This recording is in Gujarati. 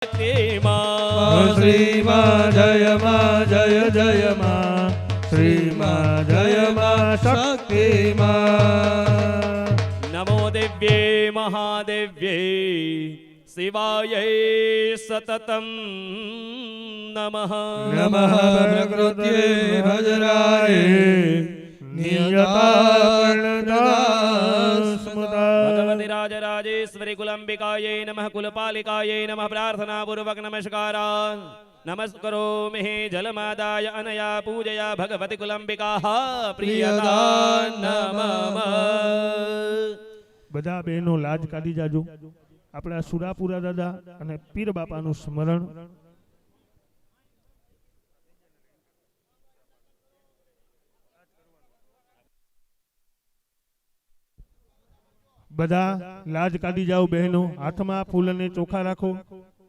શક્તિમાં શ્રીમાં જય માં જય જય માં શ્રીમાં જય માં શક્તિમાં નમો દિવ્યે મહાદેવ્યે શિવાય સતતમ નમઃ નમઃ પ્રકૃત્યે ભજરાય નિયતાસ્મતા રાજરાજેશ્વરી કુલંબિકાयै નમઃ કુલપાલિકાयै નમઃ પ્રાર્થનાપૂર્વક નમસ્કારા નમસ્કરોમિ જલમાદાય અનયા પૂજયા ભગવતી કુલંબિકા પ્રિયતા નમઃ બધા બહેનો લાજ કાઢી જાજો. આપણા સુરાપુરા દાદા અને પીર બાપાનું સ્મરણ બધા લાજ કાઢી જાઓ બહેનો હાથમાં ફૂલ અને ચોખા રાખો.